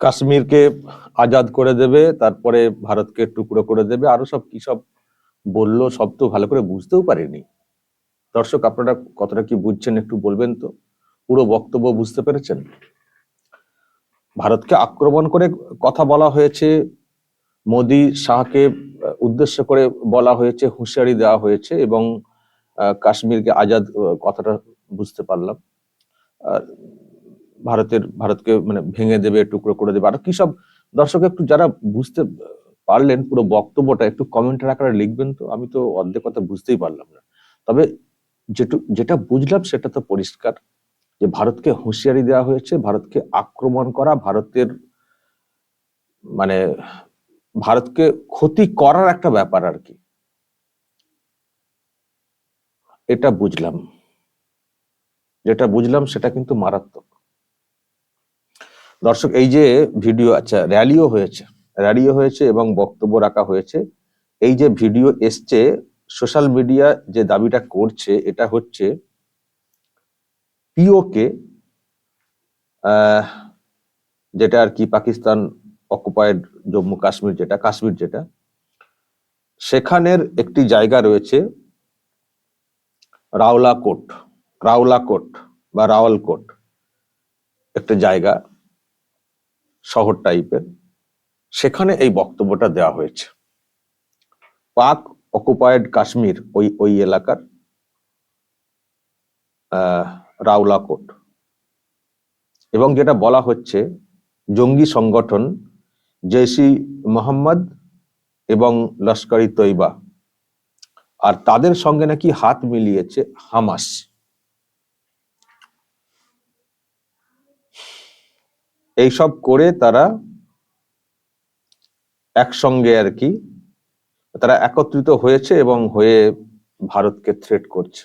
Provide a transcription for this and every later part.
কাশ্মীরকে আজাদ করে দেবে, তারপরে ভারতকে টুকরো করে দেবে। আরও সব কি সব বলল, সব তো ভালো করে বুঝতেও পারিনি। দর্শক, আপনারা কতটা কি বুঝছেন একটু বলবেন তো? পুরো বক্তব্য বুঝতে পেরেছেন? ভারতকে আক্রমণ করে কথা বলা হয়েছে, মোদী শাহকে উদ্দেশ্য করে বলা হয়েছে, হুঁশিয়ারি দেওয়া হয়েছে এবং কাশ্মীরকে আজাদ কথাটা বুঝতে পারলাম। ভারতের, ভারতকে মানে ভেঙে দেবে, টুকরো করে দেবে। আর কি সব, দর্শক একটু যারা বুঝতে পারলেন পুরো বক্তব্যটা, একটু কমেন্টের আকারে লিখবেন তো, আমি তো অর্ধেক কথা বুঝতেই পারলাম না। তবে যেটু, যেটা বুঝলাম সেটা তো পরিষ্কার, যে ভারতকে হুঁশিয়ারি দেওয়া হয়েছে, ভারতকে আক্রমণ করা, ভারতের মানে ভারতকে ক্ষতি করার একটা ব্যাপার আর কি। এটা বুঝলাম। যেটা বুঝলাম সেটা কিন্তু মারাত্মক। দর্শক, এই যে ভিডিও আচ্ছা র্যালিও হয়েছে। র্যালিও হয়েছে এবং বক্তব্য রাখা হয়েছে। এই যে ভিডিও এসছে, সোশ্যাল মিডিয়া যে দাবিটা করছে, এটা হচ্ছে পিওকে যেটা আর কি পাকিস্তান অকুপায়েড জম্মু কাশ্মীর যেটা কাশ্মীর যেটা, সেখানের একটি জায়গা রয়েছে। রাওলাকোট রাওলাকোট বা রাওয়ালকোট একটা জায়গা, শহর টাইপের সেখানে এই বক্তব্যটা দেওয়া হয়েছে। পাক অকুপায়েড কাশ্মীর ওই ওই এলাকার রাওলাকোট এবং যেটা বলা হচ্ছে, জঙ্গি সংগঠন জৈসি মোহাম্মদ এবং লস্করি তৈবা। আর তাদের সঙ্গে নাকি হাত মিলিয়েছে হামাস। এইসব করে তারা একসঙ্গে আর কি, তারা একত্রিত হয়েছে এবং হয়ে ভারতকে থ্রেট করছে।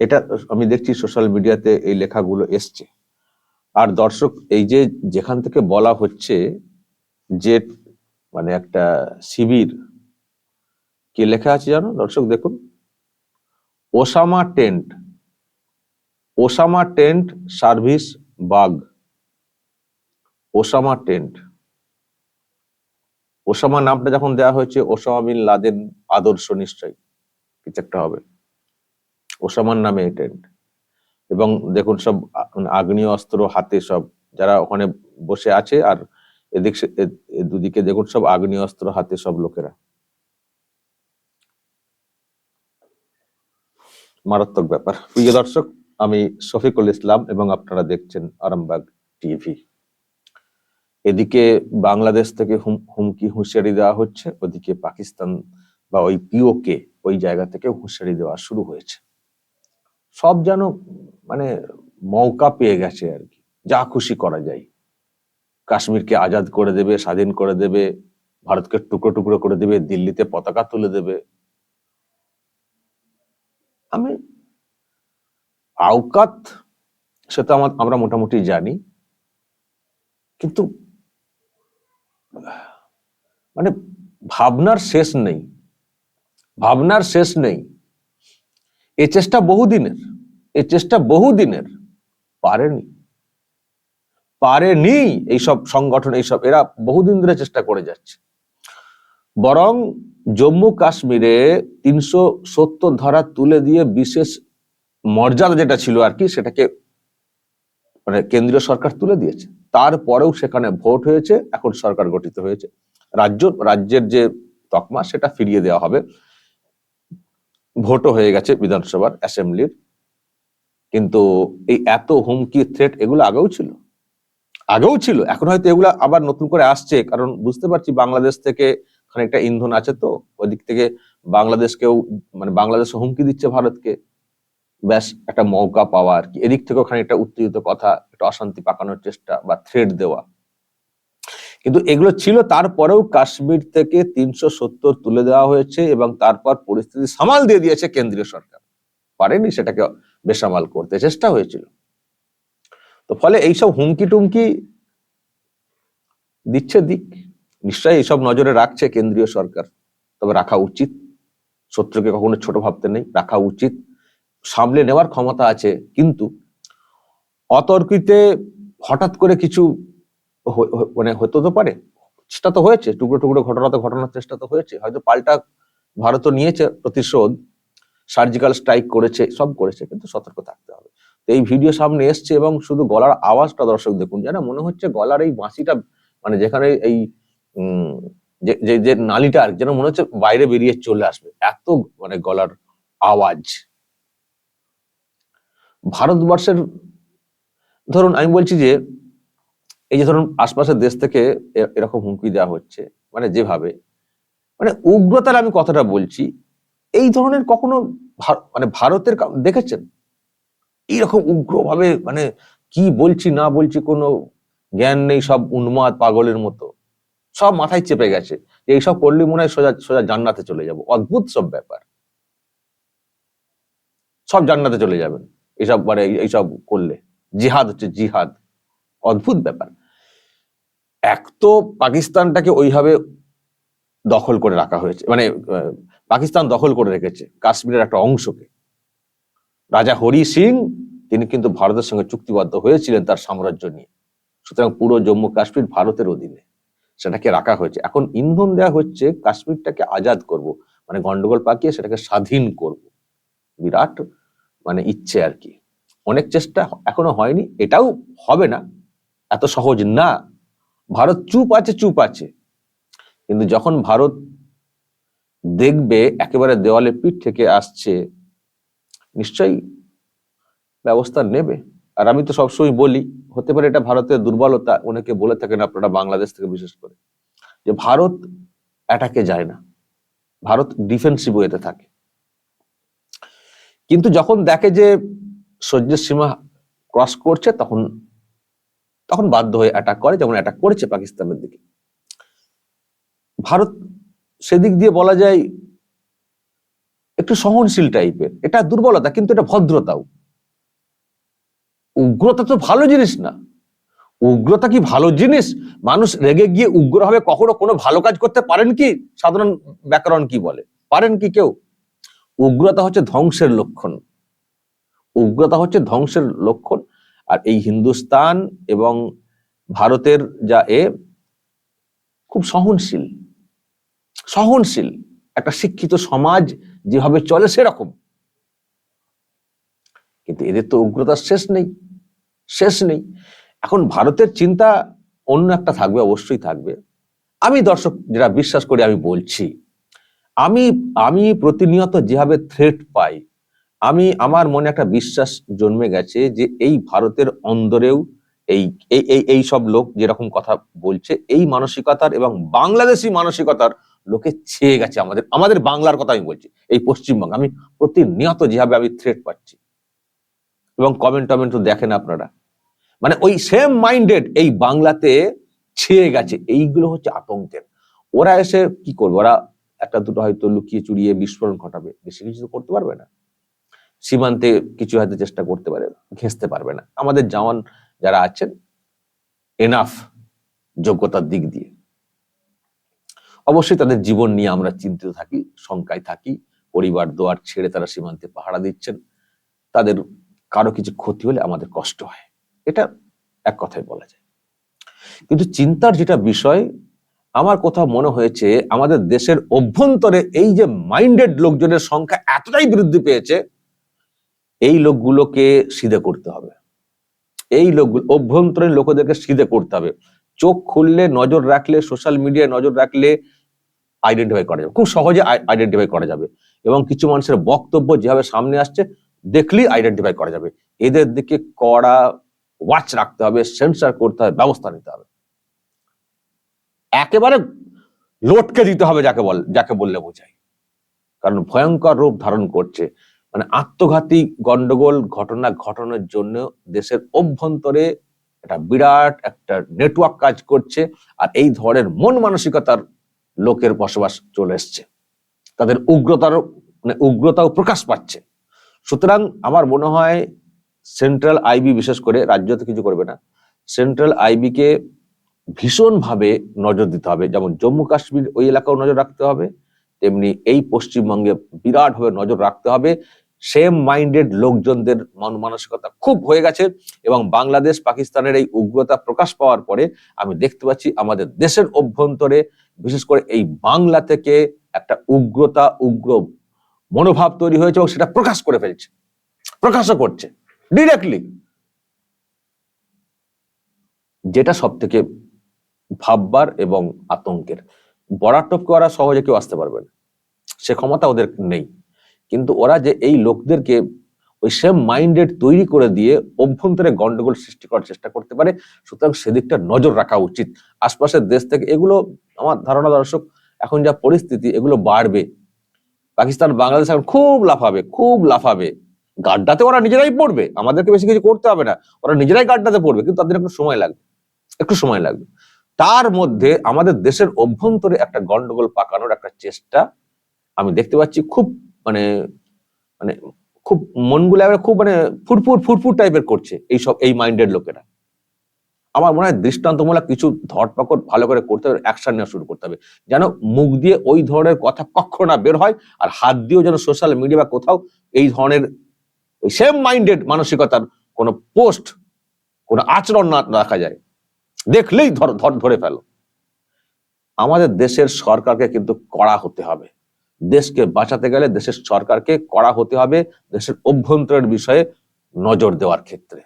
এটা আমি দেখছি সোশ্যাল মিডিয়াতে এই লেখাগুলো এসছে। আর দর্শক, এই যে যেখান থেকে বলা হচ্ছে যে মানে একটা শিবির কি লেখা আছে জানো? দর্শক দেখুন। Osama tent. Osama tent service bug. Osama tent. Osama নামটা যখন দেওয়া হয়েছে, ওসামা বিন লাদেন আদর্শ নিশ্চয়ই। কিছু একটা হবে। ওসামার নামে এই টেন্ট। এবং দেখুন সব মানে আগ্নেয় অস্ত্র হাতে সব, যারা ওখানে বসে আছে আর এদিক দুদিকে দেখুন সব আগ্নেয় অস্ত্র হাতে সব লোকেরা। মারাত্মক ব্যাপার। প্রিয় দর্শক, আমি শফিকুল ইসলাম এবং আপনারা দেখছেন আরামবাগ টিভি। এদিকে বাংলাদেশ থেকে হুম- হুমকি হুঁশিয়ারি দেওয়া হচ্ছে, ওদিকে পাকিস্তান বা ওই পিওকে ওই জায়গা থেকে হুঁশিয়ারি দেওয়া শুরু হয়েছে। সব যেন মানে মৌকা পেয়ে গেছে আর কি। যা খুশি করা যায়। কাশ্মীরকে আজাদ করে দেবে, স্বাধীন করে দেবে, ভারতকে টুকরো টুকরো করে দেবে, দিল্লিতে পতাকা তুলে দেবে আমি আওকাত, সেটা আমার, আমরা মোটামুটি জানি। কিন্তু মানে ভাবনার শেষ নেই। ভাবনার শেষ নেই। এ চেষ্টা বহুদিনের, এ চেষ্টা বহুদিনের, পারেনি। পারেনি এইসব সংগঠন, এইসব, এরা বহুদিন ধরে চেষ্টা করে যাচ্ছে। বরং জম্মু কাশ্মীরে তিনশো সত্তর ধারা তুলে দিয়ে বিশেষ মর্যাদা যেটা ছিল আর কি, সেটাকে মানে কেন্দ্রীয় সরকার তুলে দিয়েছে। তারপরেও সেখানে ভোট হয়েছে, এখন সরকার গঠিত হয়েছে। রাজ্য, রাজ্যের যে তকমা, সেটা ফিরিয়ে দেওয়া হবে। ভোটও হয়ে গেছে বিধানসভার অ্যাসেম্বলির। কিন্তু এই এত হুমকি থ্রেট এগুলো আগেও ছিল। আগেও ছিল, এখন হয়তো এগুলো আবার নতুন করে আসছে, কারণ বুঝতে পারছি বাংলাদেশ থেকে খানিকটা ইন্ধন আছে তো, ওদিক থেকে বাংলাদেশকেও মানে বাংলাদেশ হুমকি দিচ্ছে ভারতকে। ব্যাস, একটা মৌকা পাওয়া আর কি। এদিক থেকেও খানিকটা উত্তেজিত কথা, একটা অশান্তি পাকানোর চেষ্টা বা থ্রেড দেওয়া। কিন্তু এগুলো ছিল, তারপরেও কাশ্মীর থেকে তিনশো সত্তর তুলে দেওয়া হয়েছে এবং তারপর পরিস্থিতি সামাল দিয়ে দিয়েছে কেন্দ্রীয় সরকার। পারেনি সেটাকে বেসামাল করতে, চেষ্টা হয়েছিল। তো ফলে এইসব হুমকি টুমকি দিচ্ছে দিক। নিশ্চয়ই এইসব নজরে রাখছে কেন্দ্রীয় সরকার। তবে রাখা উচিত। শত্রুকে কখনো ছোট ভাবতে নেই, রাখা উচিত। সামলে নেওয়ার ক্ষমতা আছে, কিন্তু অতর্কিতে হঠাৎ করে কিছু মানে হতে তো পারে। চেষ্টা তো হয়েছে, টুকরো টুকরো ঘটনা তো ঘটনার চেষ্টা তো হয়েছে। হয়তো পাল্টা ভারতও নিয়েছে প্রতিশোধ, সার্জিক্যাল স্ট্রাইক করেছে, সব করেছে, কিন্তু সতর্ক থাকতে হবে। তো এই ভিডিও সামনে এসছে এবং শুধু গলার আওয়াজটা দর্শক দেখুন, যেন মনে হচ্ছে গলার এই বাঁশিটা মানে যেখানে এই যে, যে- নালিটা আর যেন মনে হচ্ছে বাইরে বেরিয়ে চলে আসবে। এত মানে গলার আওয়াজ। ভারতবর্ষের, ধরুন আমি বলছি যে, এই যে ধরুন আশপাশের দেশ থেকে এরকম হুমকি দেওয়া হচ্ছে মানে যেভাবে মানে উগ্রতার আমি কথাটা বলছি, এই ধরনের কখনো মানে ভারতের দেখেছেন? এইরকম উগ্রভাবে মানে কি বলছি না বলছি কোনো জ্ঞান নেই, সব উন্মাদ পাগলের মতো। সব মাথায় চেপে গেছে যে এইসব করলে মনে হয় সোজা সোজা জান্নাতে চলে যাব। অদ্ভুত সব ব্যাপার। সব জান্নাতে চলে যাবেন। এইসব মানে এইসব করলে। জিহাদ হচ্ছে জিহাদ। অদ্ভুত ব্যাপার। এক তো পাকিস্তানটাকে ওইভাবে দখল করে রাখা হয়েছে। মানে পাকিস্তান দখল করে রেখেছে কাশ্মীরের একটা অংশকে। রাজা হরি সিং, তিনি কিন্তু ভারতের সঙ্গে চুক্তিবদ্ধ হয়েছিলেন তার সাম্রাজ্য নিয়ে। সুতরাং পুরো জম্মু কাশ্মীর ভারতের অধীনে। সেটাকে রাখা হয়েছে। এখন ইন্ধন দেওয়া হচ্ছে, কাশ্মীরটাকে আজাদ করব মানে গন্ডগোল পাকিয়ে সেটাকে স্বাধীন করব। বিরাট মানে ইচ্ছে আর কি। অনেক চেষ্টা এখনও হয়নি, এটাও হবে না, এত সহজ না। ভারত চুপ আছে চুপ আছে। কিন্তু যখন ভারত দেখবে, একেবারে দেওয়ালে পিঠ থেকে আসছে, নিশ্চয়ই ব্যবস্থা নেবে। আর আমি তো সবসময় বলি, হতে পারে এটা ভারতের দুর্বলতা, অনেকে বলে থাকেন আপনারা বাংলাদেশ থেকে বিশেষ করে, যে ভারত অ্যাটাকে যায় না। ভারত ডিফেন্সিভ ওয়েতে থাকে। কিন্তু যখন দেখে যে সহ্যের সীমা ক্রস করছে, তখন তখন বাধ্য হয়ে অ্যাটাক করে, যেমন অ্যাটাক করেছে পাকিস্তানের দিকে। ভারত সেদিক দিয়ে বলা যায় একটু সহনশীল টাইপের এটা দুর্বলতা, কিন্তু এটা ভদ্রতাও। উগ্রতা তো ভালো জিনিস না। উগ্রতা কি ভালো জিনিস? মানুষ রেগে গিয়ে উগ্র হবে কখনো? কোনো ভালো কাজ করতে পারেন কি? সাধারণ ব্যাকরণ কি বলে? পারেন কি কেউ? উগ্রতা হচ্ছে ধ্বংসের লক্ষণ। উগ্রতা হচ্ছে ধ্বংসের লক্ষণ। আর এই হিন্দুস্তান এবং ভারতের যা এ, খুব সহনশীল। সহনশীল। একটা শিক্ষিত সমাজ যেভাবে চলে সেরকম। কিন্তু এদের তো উগ্রতার শেষ নেই শেষ নেই। এখন ভারতের চিন্তা অন্য একটা থাকবে, অবশ্যই থাকবে। আমি দর্শক, যেটা বিশ্বাস করি, আমি বলছি, আমি আমি প্রতিনিয়ত যেভাবে থ্রেট পাই, আমি, আমার মনে একটা বিশ্বাস জন্মে গেছে যে এই ভারতের অন্দরেও এই এই এই সব লোক যেরকম কথা বলছে, এই মানসিকতার এবং বাংলাদেশি মানসিকতার লোকে ছেয়ে গেছে আমাদের আমাদের বাংলার কথা আমি বলছি, এই পশ্চিমবঙ্গ। আমি প্রতিনিয়ত যেভাবে আমি থ্রেট পাচ্ছি এবং কমেন্ট টমেন্ট তো দেখেন আপনারা। মানে ওই সেম মাইন্ডেড এই বাংলাতে ছেয়ে গেছে। এইগুলো হচ্ছে আতঙ্কের। ওরা এসে কি করবে? ওরা একটা দুটো হয়তো লুকিয়ে চুরিয়ে বিস্ফোরণ ঘটাবে। বেশি কিছু তো করতে পারবে না। সীমান্তে কিছু হয়তো চেষ্টা করতে পারে ঘেঁচতে পারবে না। আমাদের জওয়ান যারা আছেন এনাফ যোগ্যতার দিক দিয়ে। অবশ্যই তাদের জীবন নিয়ে আমরা চিন্তিত থাকি, শঙ্কায় থাকি। পরিবার দোয়ার ছেড়ে তারা সীমান্তে পাহারা দিচ্ছেন। তাদের কারও কিছু ক্ষতি হলে আমাদের কষ্ট হয়। এটা এক কথায় বলা যায়। কিন্তু চিন্তার যেটা বিষয়, আমার কোথাও মনে হয়েছে আমাদের দেশের অভ্যন্তরে এই যে মাইন্ডেড লোকজনের সংখ্যা এতটাই বৃদ্ধি পেয়েছে, এই লোকগুলোকে সিধে করতে হবে। এই লোকগুলো অভ্যন্তরীণ লোকদেরকে সিধে করতে হবে। চোখ খুললে, নজর রাখলে সোশ্যাল মিডিয়ায় নজর রাখলে আইডেন্টিফাই করা যাবে। খুব সহজে আইডেন্টিফাই করা যাবে। এবং কিছু মানুষের বক্তব্য যেভাবে সামনে আসছে দেখলেই আইডেন্টিফাই করা যাবে। এদের দিকে কড়া ওয়াচ রাখতে হবে সেন্সার করতে হবে, ব্যবস্থা নিতে হবে। একেবারে লোটকে দিতে হবে যাকে বল, যাকে বললে বোঝাই কারণ ভয়ঙ্কর রূপ ধারণ করছে। মানে আত্মঘাতী গন্ডগোল ঘটনা ঘটানোর জন্য দেশের অভ্যন্তরে একটা বিরাট একটা নেটওয়ার্ক কাজ করছে আর এই ধরনের মন মানসিকতার লোকের বসবাস চলে এসছে। তাদের উগ্রতারও মানে উগ্রতাও প্রকাশ পাচ্ছে। সুতরাং আমার মনে হয় সেন্ট্রাল আইবি বিশেষ করে রাজ্য তো কিছু করবে না। সেন্ট্রাল আইবি কে ভীষণভাবে নজর দিতে হবে। যেমন জম্মু কাশ্মীর ওই এলাকাও নজর রাখতে হবে, তেমনি এই পশ্চিমবঙ্গে বিরাটভাবে নজর রাখতে হবে। সেম মাইন্ডেড লোকজনদের মন মানসিকতা খুব হয়ে গেছে এবং বাংলাদেশ, পাকিস্তানের এই উগ্রতা প্রকাশ পাওয়ার পরে আমি দেখতে পাচ্ছি আমাদের দেশের অভ্যন্তরে বিশেষ করে এই বাংলা থেকে একটা উগ্রতা, উগ্র মনোভাব তৈরি হয়েছে এবং সেটা প্রকাশ করে ফেলছে। প্রকাশও করছে। ডিরেক্টলি যেটা সব থেকে ভাববার এবং আতঙ্কের। বরাট টপকে ওরা সহজে কেউ আসতে পারবে না। সে ক্ষমতা ওদের নেই। কিন্তু ওরা যে এই লোকদেরকে ওই সেম মাইন্ডেড তৈরি করে দিয়ে অভ্যন্তরে গন্ডগোল সৃষ্টি করার চেষ্টা করতে পারে, সুতরাং সেদিকটা নজর রাখা উচিত। আশপাশের দেশ থেকে এগুলো, আমার ধারণা দর্শক, এখন যা পরিস্থিতি, এগুলো বাড়বে। পাকিস্তান, বাংলাদেশ এখন খুব লাফাবে খুব লাফাবে। গাড্ডাতে ওরা নিজেরাই পড়বে, আমাদেরকে বেশি কিছু করতে হবে না। ওরা নিজেরাই গাড্ডাতে পড়বে, কিন্তু তাদের একটু সময় লাগবে, একটু সময় লাগবে। তার মধ্যে আমাদের দেশের অভ্যন্তরে একটা গন্ডগোল পাকানোর একটা চেষ্টা আমি দেখতে পাচ্ছি খুব মানে মানে খুব মনগুলো খুব মানে ফুরফুর ফুরফুর টাইপের করছে এইসব, এই মাইন্ডেড লোকেরা। আমার মনে হয় দৃষ্টান্তমূলক কিছু ধরপাকড় ভালো করে করতে হবে অ্যাকশন নেওয়া শুরু করতে হবে। যেন মুখ দিয়ে ওই ধরনের কথা কখনো না বের হয় আর হাত দিয়েও যেন সোশ্যাল মিডিয়া বা কোথাও এই ধরনের ওই সেম মাইন্ডেড মানসিকতার কোনো পোস্ট কোনো আচরণ না রাখা যায়। দেখলেই ধর ধর, ধরে ফেলো। আমাদের দেশের সরকারকে কিন্তু কড়া হতে হবে। দেশকে বাঁচাতে গেলে দেশের সরকারকে কড়া হতে হবে, দেশের অভ্যন্তরের বিষয়ে নজর দেওয়ার ক্ষেত্রে।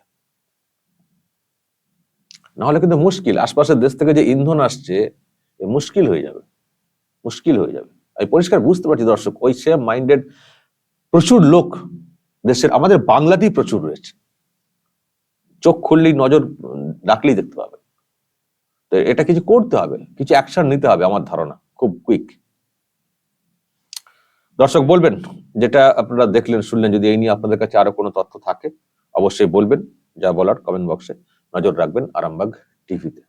নাহলে কিন্তু মুশকিল। আশপাশের দেশ থেকে যে ইন্ধন আসছে মুশকিল হয়ে যাবে। মুশকিল হয়ে যাবে। আমি পরিষ্কার বুঝতে পারছি দর্শক, ওই সেম মাইন্ডেড প্রচুর লোক দেশের, আমাদের বাংলাতেই প্রচুর রয়েছে। চোখ খুললেই নজর রাখলেই দেখতে পাবে তো এটা কিছু করতে হবে, কিছু অ্যাকশন নিতে হবে আমার ধারণা, খুব কুইক দর্শক বলবেন, যেটা আপনারা দেখলেন, শুনলেন, যদি এই নিয়ে আপনাদের কাছে আরও কোনো তথ্য থাকে, অবশ্যই বলবেন, যা বলার কমেন্ট বক্সে নজর রাখবেন আরামবাগ টিভিতে।